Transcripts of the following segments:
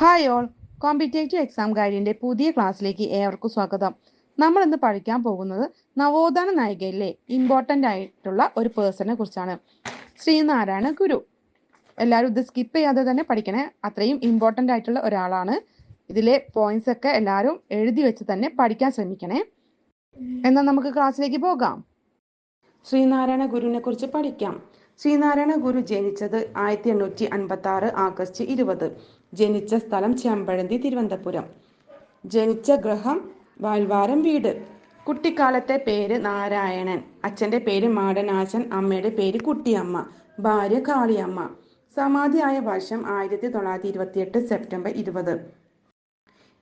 Hi all competitive exam ഗൈഡിന്റെ പുതിയ ക്ലാസ്സിലേക്ക് ഏവർക്കും സ്വാഗതം. നമ്മൾ ഇന്ന് പഠിക്കാൻ പോകുന്നത് നവോത്ഥാന നായികയിലെ ഇമ്പോർട്ടന്റ് ആയിട്ടുള്ള ഒരു പേഴ്സണെ കുറിച്ചാണ്. ശ്രീനാരായണ ഗുരു. എല്ലാവരും ഇത് സ്കിപ്പ് ചെയ്യാതെ തന്നെ പഠിക്കണേ. അത്രയും ഇമ്പോർട്ടന്റ് ആയിട്ടുള്ള ഒരാളാണ്. ഇതിലെ പോയിന്റ്സ് ഒക്കെ എല്ലാവരും എഴുതി വെച്ച് തന്നെ പഠിക്കാൻ ശ്രമിക്കണേ. എന്നാൽ നമുക്ക് ക്ലാസ്സിലേക്ക് പോകാം. ശ്രീനാരായണ ഗുരുവിനെ കുറിച്ച് പഠിക്കാം. ശ്രീനാരായണ ഗുരു ജനിച്ചത് ആയിരത്തി എണ്ണൂറ്റി അൻപത്തി ആറ് ആഗസ്റ്റ് ഇരുപത്. ജനിച്ച സ്ഥലം ചെമ്പഴന്തി തിരുവനന്തപുരം. ജനിച്ച ഗ്രഹം വാൽവാരം വീട്. കുട്ടിക്കാലത്തെ പേര് നാരായണൻ. അച്ഛന്റെ പേര് മാടനാശൻ അമ്മയുടെ പേര് കുട്ടിയമ്മ. ഭാര്യ കാളിയമ്മ. സമാധിയായ വർഷം ആയിരത്തി തൊള്ളായിരത്തി ഇരുപത്തിയെട്ട് സെപ്റ്റംബർ ഇരുപത്.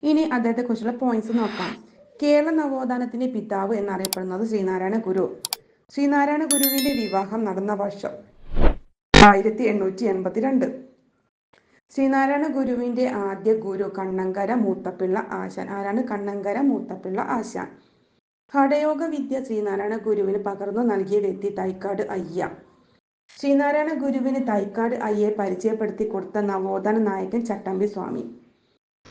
ഇനി അദ്ദേഹത്തെ കുറിച്ചുള്ള പോയിന്റ്സ് നോക്കാം. കേരള നവോത്ഥാനത്തിന്റെ പിതാവ് എന്നറിയപ്പെടുന്നത് ശ്രീനാരായണ ഗുരു. ശ്രീനാരായണ ഗുരുവിന്റെ വിവാഹം നടന്ന വർഷം ആയിരത്തി എണ്ണൂറ്റി എൺപത്തിരണ്ട് ശ്രീനാരായണ ഗുരുവിന്റെ ആദ്യ ഗുരു കണ്ണങ്കര മൂത്തപ്പിള്ള ആശാൻ. ആരാണ് കണ്ണങ്കര മൂത്തപ്പിള്ള ആശാൻ? ഹഠയോഗ വിദ്യ ശ്രീനാരായണ ഗുരുവിന് പകർന്നു നൽകിയ വ്യക്തി തൈക്കാട് അയ്യ. ശ്രീനാരായണ ഗുരുവിന് തൈക്കാട് അയ്യയെ പരിചയപ്പെടുത്തി കൊടുത്ത നവോത്ഥാന നായകൻ ചട്ടമ്പി സ്വാമി.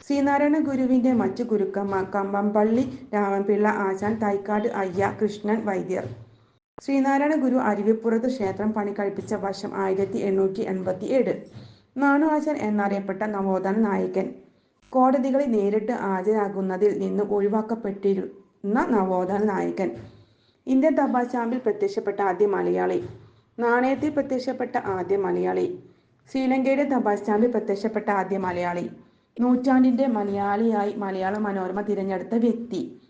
ശ്രീനാരായണ ഗുരുവിന്റെ മറ്റു ഗുരുക്കന്മാർ കമ്പംപള്ളി രാമൻപിള്ള ആശാൻ തൈക്കാട് അയ്യ കൃഷ്ണൻ വൈദ്യർ. ശ്രീനാരായണ ഗുരു അരുവിപ്പുറത്ത് ക്ഷേത്രം പണി കഴിപ്പിച്ച വർഷം ആയിരത്തി എണ്ണൂറ്റി എൺപത്തി ഏഴ് നാണു എന്നറിയപ്പെട്ട നവോത്ഥാന നായകൻ. കോടതികളിൽ നേരിട്ട് ഹാജരാകുന്നതിൽ നിന്ന് ഒഴിവാക്കപ്പെട്ടിരുന്ന നവോത്ഥാന നായകൻ. ഇന്ത്യൻ തപാൽ സ്റ്റാമ്പിൽ പ്രത്യക്ഷപ്പെട്ട ആദ്യ മലയാളി. നാണയത്തിൽ പ്രത്യക്ഷപ്പെട്ട ആദ്യ മലയാളി. ശ്രീലങ്കയുടെ തപാൽ സ്റ്റാമ്പിൽ പ്രത്യക്ഷപ്പെട്ട ആദ്യ മലയാളി. നൂറ്റാണ്ടിന്റെ മലയാളിയായി മലയാള മനോരമ തിരഞ്ഞെടുത്ത വ്യക്തി.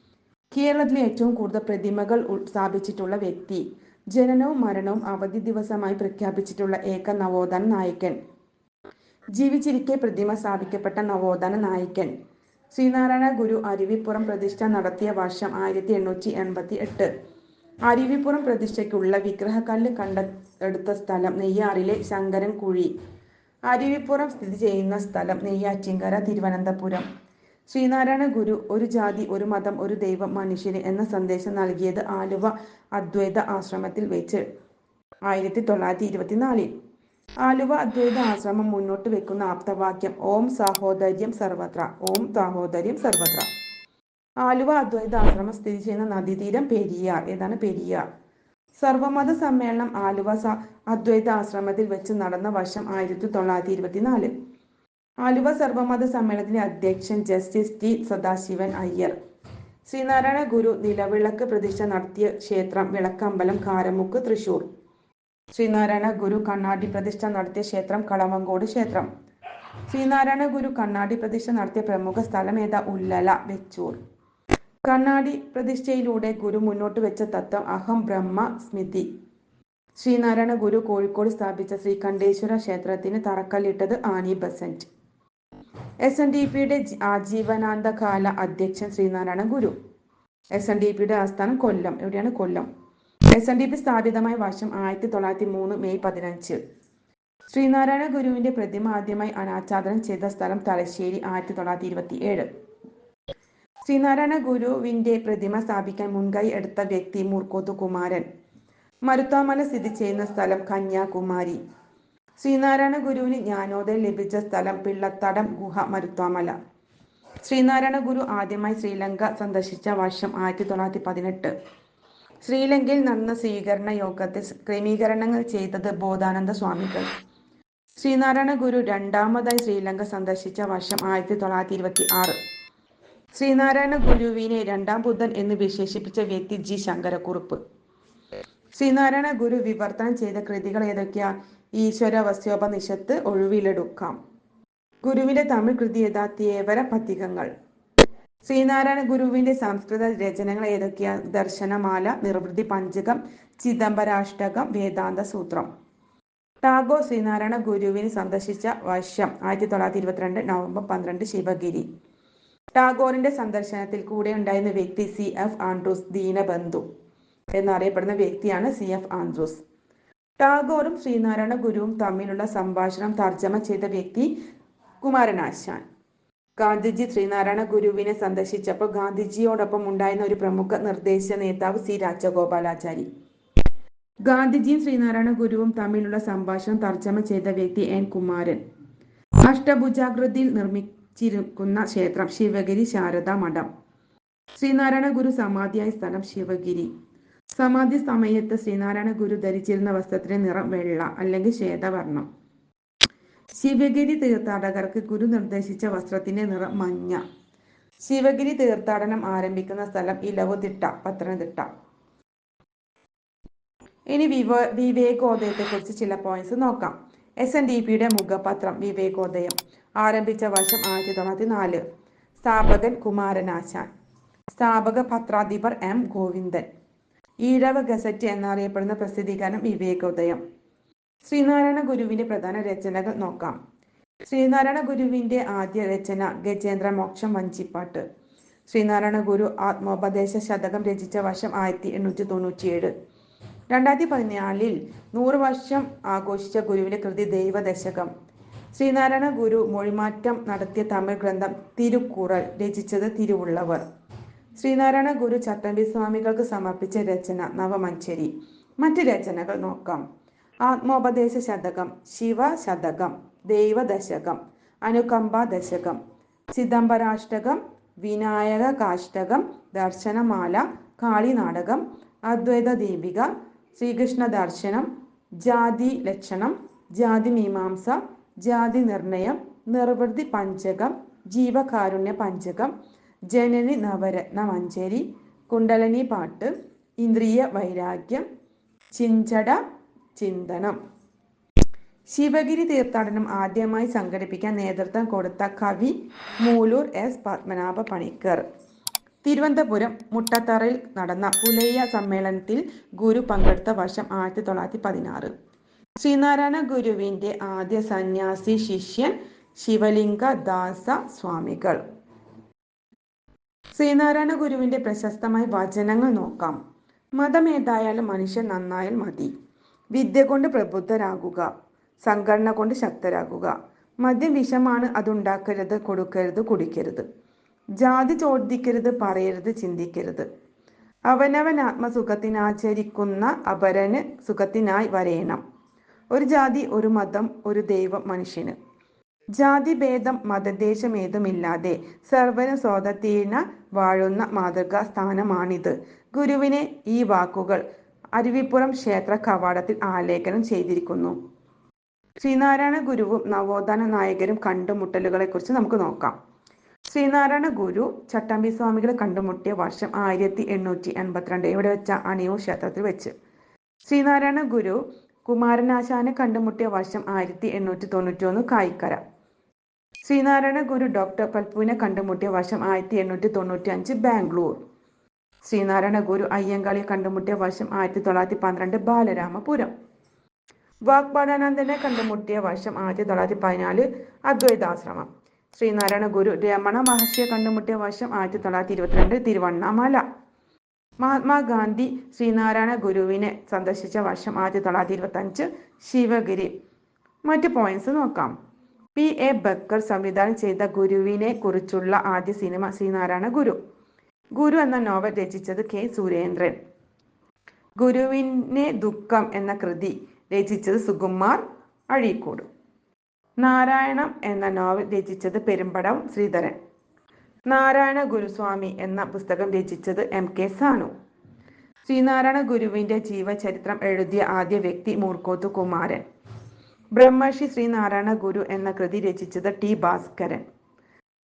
കേരളത്തിലെ ഏറ്റവും കൂടുതൽ പ്രതിമകൾ സ്ഥാപിച്ചിട്ടുള്ള വ്യക്തി. ജനനവും മരണവും അവധി ദിവസമായി പ്രഖ്യാപിച്ചിട്ടുള്ള ഏക നവോത്ഥാന നായകൻ. ജീവിച്ചിരിക്കെ പ്രതിമ സ്ഥാപിക്കപ്പെട്ട നവോത്ഥാന നായകൻ. ശ്രീനാരായണ ഗുരു അരുവിപ്പുറം പ്രതിഷ്ഠ നടത്തിയ വർഷം ആയിരത്തി എണ്ണൂറ്റി എൺപത്തി എട്ട് അരുവിപ്പുറം പ്രതിഷ്ഠയ്ക്കുള്ള വിഗ്രഹക്കല്ല് കണ്ടെടുത്ത സ്ഥലം നെയ്യാറിലെ ശങ്കരൻ കുഴി അരുവിപ്പുറം സ്ഥിതി ചെയ്യുന്ന സ്ഥലം നെയ്യാറ്റിങ്കര തിരുവനന്തപുരം. ശ്രീനാരായണ ഗുരു ഒരു ജാതി ഒരു മതം ഒരു ദൈവം മനുഷ്യന് എന്ന സന്ദേശം നൽകിയത് ആലുവ അദ്വൈത ആശ്രമത്തിൽ വെച്ച്. ആയിരത്തി തൊള്ളായിരത്തി ഇരുപത്തിനാലിൽ ആലുവ അദ്വൈത ആശ്രമം മുന്നോട്ട് വെക്കുന്ന ആപ്തവാക്യം ഓം സാഹോദര്യം സർവത്ര ഓം സാഹോദര്യം സർവത്ര. ആലുവ അദ്വൈത ആശ്രമം സ്ഥിതി ചെയ്യുന്ന നദീതീരം പെരിയാർ. ഏതാണ് പെരിയാർ? സർവമത സമ്മേളനം ആലുവ അദ്വൈത ആശ്രമത്തിൽ വെച്ച് നടന്ന വർഷം ആയിരത്തി തൊള്ളായിരത്തി ഇരുപത്തിനാല് ആലുവ സർവമത സമ്മേളനത്തിലെ അധ്യക്ഷൻ ജസ്റ്റിസ് ടി സദാശിവൻ അയ്യർ. ശ്രീനാരായണ ഗുരു നിലവിളക്ക് പ്രതിഷ്ഠ നടത്തിയ ക്ഷേത്രം വിളക്കമ്പലം കാരമുക്ക് തൃശൂർ. ശ്രീനാരായണ ഗുരു കണ്ണാടി പ്രതിഷ്ഠ നടത്തിയ ക്ഷേത്രം കളമങ്കോട് ക്ഷേത്രം. ശ്രീനാരായണ ഗുരു കണ്ണാടി പ്രതിഷ്ഠ നടത്തിയ പ്രമുഖ സ്ഥലം ഏതാ? ഉല്ലല വെച്ചൂർ. കണ്ണാടി പ്രതിഷ്ഠയിലൂടെ ഗുരു മുന്നോട്ട് വെച്ച തത്വം അഹം ബ്രഹ്മ സ്മിതി. ശ്രീനാരായണ ഗുരു കോഴിക്കോട് സ്ഥാപിച്ച ശ്രീകണ്ഠേശ്വര ക്ഷേത്രത്തിന് തറക്കല്ലിട്ടത് Annie Besant. S N D പിയുടെ ആജീവനാന്ത കാല അധ്യക്ഷൻ Sreenarayana Guru. S N D പിയുടെ ആസ്ഥാനം കൊല്ലം. എവിടെയാണ്? Kollam. S N D P സ്ഥാപിതമായ വർഷം ആയിരത്തി തൊള്ളായിരത്തി മൂന്ന് മെയ് പതിനഞ്ച്. ശ്രീനാരായണ ഗുരുവിന്റെ പ്രതിമ ആദ്യമായി അനാച്ഛാദനം ചെയ്ത സ്ഥലം തലശ്ശേരി ആയിരത്തി തൊള്ളായിരത്തി ഇരുപത്തി ഏഴ് ശ്രീനാരായണ ഗുരുവിന്റെ പ്രതിമ സ്ഥാപിക്കാൻ മുൻകൈ എടുത്ത വ്യക്തി മൂർക്കോത്തു കുമാരൻ. മരുത്താമല സ്ഥിതി ചെയ്യുന്ന സ്ഥലം കന്യാകുമാരി. ശ്രീനാരായണ ഗുരുവിന് ജ്ഞാനോദയം ലഭിച്ച സ്ഥലം പിള്ളത്തടം ഗുഹ മരുത്താമല. ശ്രീനാരായണ ഗുരു ആദ്യമായി ശ്രീലങ്ക സന്ദർശിച്ച വർഷം ആയിരത്തി തൊള്ളായിരത്തി പതിനെട്ട് ശ്രീലങ്കയിൽ നടന്ന സ്വീകരണ യോഗത്തിൽ ക്രമീകരണങ്ങൾ ചെയ്തത് ബോധാനന്ദ സ്വാമികൾ. ശ്രീനാരായണ ഗുരു രണ്ടാമതായി ശ്രീലങ്ക സന്ദർശിച്ച വർഷം ആയിരത്തി തൊള്ളായിരത്തി ഇരുപത്തി ആറ് ശ്രീനാരായണ ഗുരുവിനെ രണ്ടാം ബുദ്ധൻ എന്ന് വിശേഷിപ്പിച്ച വ്യക്തി ജി. ശങ്കരക്കുറുപ്പ്. ശ്രീനാരായണ ഗുരു വിവർത്തനം ചെയ്ത കൃതികൾ ഏതൊക്കെയാ? ഈശ്വര വസ്യോപനിഷത്ത് ഒഴിവിലെടുക്കാം. ഗുരുവിന്റെ തമിഴ് കൃതി ഏതാ പതികങ്ങൾ. ശ്രീനാരായണ ഗുരുവിന്റെ സംസ്കൃത രചനകൾ ഏതൊക്കെയാ? ദർശനമാല നിർവൃതി പഞ്ചകം ചിദംബരാഷ്ടകം വേദാന്ത സൂത്രം. ടാഗോർ ശ്രീനാരായണ ഗുരുവിനെ സന്ദർശിച്ച വർഷം ആയിരത്തി തൊള്ളായിരത്തി ഇരുപത്തിരണ്ട് നവംബർ പന്ത്രണ്ട് ശിവഗിരി. ടാഗോറിന്റെ സന്ദർശനത്തിൽ കൂടെ ഉണ്ടായിരുന്ന വ്യക്തി സി എഫ് ആൻഡ്രൂസ് ദീനബന്ധു എന്നറിയപ്പെടുന്ന വ്യക്തിയാണ് സി എഫ് ആൻഡ്രൂസ്. ടാഗോറും ശ്രീനാരായണ ഗുരുവും തമ്മിലുള്ള സംഭാഷണം തർജമ ചെയ്ത വ്യക്തി കുമാരനാശാൻ. ഗാന്ധിജി ശ്രീനാരായണ ഗുരുവിനെ സന്ദർശിച്ചപ്പോൾ ഗാന്ധിജിയോടൊപ്പം ഉണ്ടായിരുന്ന ഒരു പ്രമുഖ നിർദ്ദേശ നേതാവ് സി രാജഗോപാലാചാരി. ഗാന്ധിജിയും ശ്രീനാരായണ ഗുരുവും തമ്മിലുള്ള സംഭാഷണം തർജമ ചെയ്ത വ്യക്തി എൻ കുമാരൻ. അഷ്ടഭുജാകൃതിയിൽ നിർമ്മിച്ചിരിക്കുന്ന ക്ഷേത്രം ശിവഗിരി ശാരദാ മഠം. ശ്രീനാരായണ ഗുരു സമാധിയായ സ്ഥലം ശിവഗിരി. സമാധി സമയത്ത് ശ്രീനാരായണ ഗുരു ധരിച്ചിരുന്ന വസ്ത്രത്തിന്റെ നിറം വെള്ള അല്ലെങ്കിൽ ശ്വേതവർണം ശിവഗിരി തീർത്ഥാടകർക്ക് ഗുരു നിർദ്ദേശിച്ച വസ്ത്രത്തിന്റെ നിറം മഞ്ഞ. ശിവഗിരി തീർത്ഥാടനം ആരംഭിക്കുന്ന സ്ഥലം ഇലവുതിട്ട പത്തനംതിട്ട. ഇനി വിവ വിവേകോദയത്തെക്കുറിച്ച് ചില പോയിന്റ്സ് നോക്കാം. എസ് എൻ ഡി പിയുടെ മുഖപത്രം വിവേകോദയം. ആരംഭിച്ച വർഷം ആയിരത്തി തൊള്ളായിരത്തി നാല് സ്ഥാപകൻ കുമാരനാശാൻ. സ്ഥാപക പത്രാധിപർ എം ഗോവിന്ദൻ. ഈഴവ ഗസറ്റ് എന്നറിയപ്പെടുന്ന പ്രസിദ്ധീകരണം വിവേകോദയം. ശ്രീനാരായണ ഗുരുവിന്റെ പ്രധാന രചനകൾ നോക്കാം. ശ്രീനാരായണ ഗുരുവിന്റെ ആദ്യ രചന ഗജേന്ദ്ര മോക്ഷം വഞ്ചിപ്പാട്ട്. ശ്രീനാരായണ ഗുരു ആത്മോപദേശ ശതകം രചിച്ച വർഷം ആയിരത്തി എണ്ണൂറ്റി തൊണ്ണൂറ്റിയേഴ്. രണ്ടായിരത്തി പതിനാലിൽ നൂറ് വർഷം ആഘോഷിച്ച ഗുരുവിന്റെ കൃതി ദൈവദശകം. ശ്രീനാരായണ ഗുരു മൊഴിമാറ്റം നടത്തിയ തമിഴ് ഗ്രന്ഥം തിരുക്കുറൽ രചിച്ചത് തിരുവുള്ളവർ. ശ്രീനാരായണ ഗുരു ചട്ടമ്പി സ്വാമികൾക്ക് സമർപ്പിച്ച രചന നവമഞ്ചേരി. മറ്റു രചനകൾ നോക്കാം. ആത്മോപദേശ ശതകം ശിവ ശതകം ദൈവദശകം അനുകമ്പ ദശകം ചിദംബരാഷ്ടകം വിനായക കാഷ്ടകം ദർശനമാല കാളിനാടകം അദ്വൈത ദീപിക ശ്രീകൃഷ്ണ ദർശനം ജാതി ലക്ഷണം ജാതി മീമാംസ ജാതി നിർണയം നിർവൃതി പഞ്ചകം ജീവകാരുണ്യ പഞ്ചകം ജനനി നവരത്ന മഞ്ചേരി കുണ്ടലനി പാട്ട് ഇന്ദ്രിയ വൈരാഗ്യം ചിഞ്ചട ചിന്തനം. ശിവഗിരി തീർത്ഥാടനം ആദ്യമായി സംഘടിപ്പിക്കാൻ നേതൃത്വം കൊടുത്ത കവി മൂലൂർ എസ്. പത്മനാഭ പണിക്കർ. തിരുവനന്തപുരം മുട്ടത്തറയിൽ നടന്ന പുലയ്യ സമ്മേളനത്തിൽ ഗുരു പങ്കെടുത്ത വർഷം ആയിരത്തി തൊള്ളായിരത്തി പതിനാറ് ശ്രീനാരായണ ഗുരുവിന്റെ ആദ്യ സന്യാസി ശിഷ്യൻ ശിവലിംഗ ദാസ സ്വാമികൾ. ശ്രീനാരായണ ഗുരുവിന്റെ പ്രശസ്തമായ വചനങ്ങൾ നോക്കാം. മതമേതായാലും മനുഷ്യൻ നന്നായാൽ മതി. വിദ്യ കൊണ്ട് പ്രബുദ്ധരാകുക സംഘടന കൊണ്ട് ശക്തരാകുക. മദ്യം വിഷമാണ് അതുണ്ടാക്കരുത് കൊടുക്കരുത് കുടിക്കരുത്. ജാതി ചോദിക്കരുത് പറയരുത് ചിന്തിക്കരുത്. അവനവൻ ആത്മസുഖത്തിനാചരിക്കുന്ന അപരന് സുഖത്തിനായി വരയണം ഒരു ജാതി ഒരു മതം ഒരു ദൈവം മനുഷ്യന്. ജാതി ജാതിഭേദം മതദേശമേതുമില്ലാതെ സർവന സ്വാതത്തീന വാഴുന്ന മാതൃകാ സ്ഥാനമാണിത്. ഗുരുവിനെ ഈ വാക്കുകൾ അരുവിപ്പുറം ക്ഷേത്ര കവാടത്തിൽ ആലേഖനം ചെയ്തിരിക്കുന്നു. ശ്രീനാരായണ ഗുരുവും നവോത്ഥാന നായകരും കണ്ടുമുട്ടലുകളെ കുറിച്ച് നമുക്ക് നോക്കാം. ശ്രീനാരായണ ഗുരു ചട്ടമ്പി സ്വാമികളെ കണ്ടുമുട്ടിയ വർഷം ആയിരത്തി എണ്ണൂറ്റി എൺപത്തിരണ്ട് ഇവിടെ വെച്ച അണിയൂർ ക്ഷേത്രത്തിൽ വെച്ച്. ശ്രീനാരായണ ഗുരു കുമാരനാശാനെ കണ്ടുമുട്ടിയ വർഷം ആയിരത്തി എണ്ണൂറ്റി തൊണ്ണൂറ്റി ഒന്ന് കായിക്കര. ശ്രീനാരായണ ഗുരു ഡോക്ടർ പൽപുവിനെ കണ്ടുമുട്ടിയ വർഷം ആയിരത്തി എണ്ണൂറ്റി തൊണ്ണൂറ്റി അഞ്ച് ബാംഗ്ലൂർ. ശ്രീനാരായണ ഗുരു അയ്യങ്കാളി കണ്ടുമുട്ടിയ വർഷം ആയിരത്തി തൊള്ളായിരത്തി പന്ത്രണ്ട് ബാലരാമപുരം. വാഗ്ബാടാനന്ദനെ കണ്ടുമുട്ടിയ വർഷം ആയിരത്തി തൊള്ളായിരത്തി പതിനാല് അദ്വൈതാശ്രമം. ശ്രീനാരായണ ഗുരു രമണ മഹർഷിയെ കണ്ടുമുട്ടിയ വർഷം ആയിരത്തി തൊള്ളായിരത്തി ഇരുപത്തിരണ്ട് തിരുവണ്ണാമല. മഹാത്മാഗാന്ധി ശ്രീനാരായണ ഗുരുവിനെ സന്ദർശിച്ച വർഷം ആയിരത്തി തൊള്ളായിരത്തി ഇരുപത്തി അഞ്ച് ശിവഗിരി. മറ്റ് പോയിന്റ്സ് നോക്കാം. പി. എ. ബക്കർ സംവിധാനം ചെയ്ത ഗുരുവിനെ കുറിച്ചുള്ള ആദ്യ സിനിമ ശ്രീനാരായണ ഗുരു. ഗുരു എന്ന നോവൽ രചിച്ചത് കെ സുരേന്ദ്രൻ. ഗുരുവിനെ ദുഃഖം എന്ന കൃതി രചിച്ചത് സുകുമാർ അഴീക്കോട്. നാരായണം എന്ന നോവൽ രചിച്ചത് പെരുമ്പടം ശ്രീധരൻ. നാരായണ ഗുരുസ്വാമി എന്ന പുസ്തകം രചിച്ചത് എം കെ സാനു. ശ്രീനാരായണ ഗുരുവിന്റെ ജീവചരിത്രം എഴുതിയ ആദ്യ വ്യക്തി മൂർക്കോത്ത് കുമാരൻ. ബ്രഹ്മർഷി ശ്രീനാരായണ ഗുരു എന്ന കൃതി രചിച്ചത് ടി ഭാസ്കരൻ.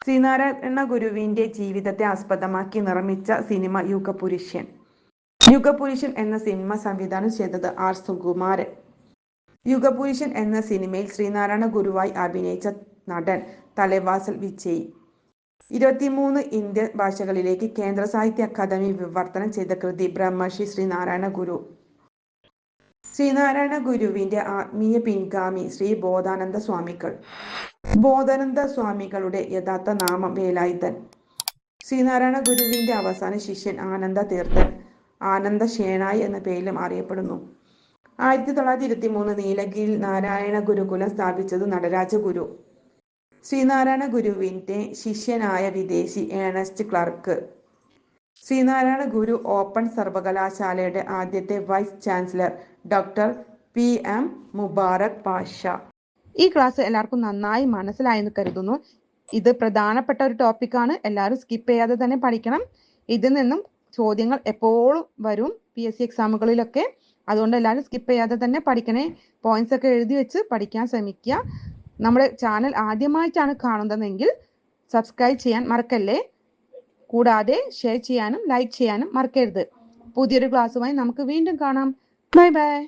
ശ്രീനാരായണ ഗുരുവിന്റെ ജീവിതത്തെ ആസ്പദമാക്കി നിർമ്മിച്ച സിനിമ യുഗപുരുഷ്യൻ യുഗപുരുഷൻ എന്ന സിനിമ സംവിധാനം ചെയ്തത് ആർ സുകുമാരൻ. യുഗപുരുഷൻ എന്ന സിനിമയിൽ ശ്രീനാരായണ ഗുരുവായി അഭിനയിച്ച നടൻ തലവാസൽ വിജയ്. ഇരുപത്തിമൂന്ന് ഇന്ത്യൻ ഭാഷകളിലേക്ക് കേന്ദ്ര സാഹിത്യ അക്കാദമി വിവർത്തനം ചെയ്ത കൃതി ബ്രഹ്മശ്രീ ശ്രീനാരായണ ഗുരു. ശ്രീനാരായണ ഗുരുവിന്റെ ആത്മീയ പിൻഗാമി ശ്രീ ബോധാനന്ദ സ്വാമികൾ. ബോധാനന്ദ സ്വാമികളുടെ യഥാർത്ഥ നാമം വേലായുധൻ. ശ്രീനാരായണ ഗുരുവിന്റെ അവസാന ശിഷ്യൻ ആനന്ദ തീർത്ഥൻ ആനന്ദ ഷേണായി എന്ന പേരിലും അറിയപ്പെടുന്നു. ആയിരത്തി തൊള്ളായിരത്തി ഇരുപത്തി മൂന്ന് നീലഗിരിയിൽ നാരായണ ഗുരുകുലം സ്ഥാപിച്ചത് നടരാജ ഗുരു. ശ്രീനാരായണ ഗുരുവിന്റെ ശിഷ്യനായ വിദേശി Ernest Clark. Sreenarayana Guru open സർവകലാശാലയുടെ ആദ്യത്തെ vice chancellor doctor P M Mubarak Pasha. ഈ ക്ലാസ് എല്ലാവർക്കും നന്നായി മനസ്സിലായെന്ന് കരുതുന്നു. ഇത് പ്രധാനപ്പെട്ട ഒരു ടോപ്പിക്കാണ് എല്ലാവരും സ്കിപ്പ് ചെയ്യാതെ തന്നെ പഠിക്കണം. ഇതിൽ നിന്നും ചോദ്യങ്ങൾ എപ്പോഴും വരും പി എസ് സി എക്സാമുകളിലൊക്കെ അതുകൊണ്ട് എല്ലാവരും സ്കിപ്പ് ചെയ്യാതെ തന്നെ പഠിക്കണേ. പോയിന്റ്സ് ഒക്കെ എഴുതി വെച്ച് പഠിക്കാൻ ശ്രമിക്കുക. നമ്മുടെ ചാനൽ ആദ്യമായിട്ടാണ് കാണുന്നതെങ്കിൽ സബ്സ്ക്രൈബ് ചെയ്യാൻ മറക്കല്ലേ? കൂടാതെ ഷെയർ ചെയ്യാനും ലൈക്ക് ചെയ്യാനും മറക്കരുത്. പുതിയൊരു ക്ലാസ്സുമായി നമുക്ക് വീണ്ടും കാണാം. Bye bye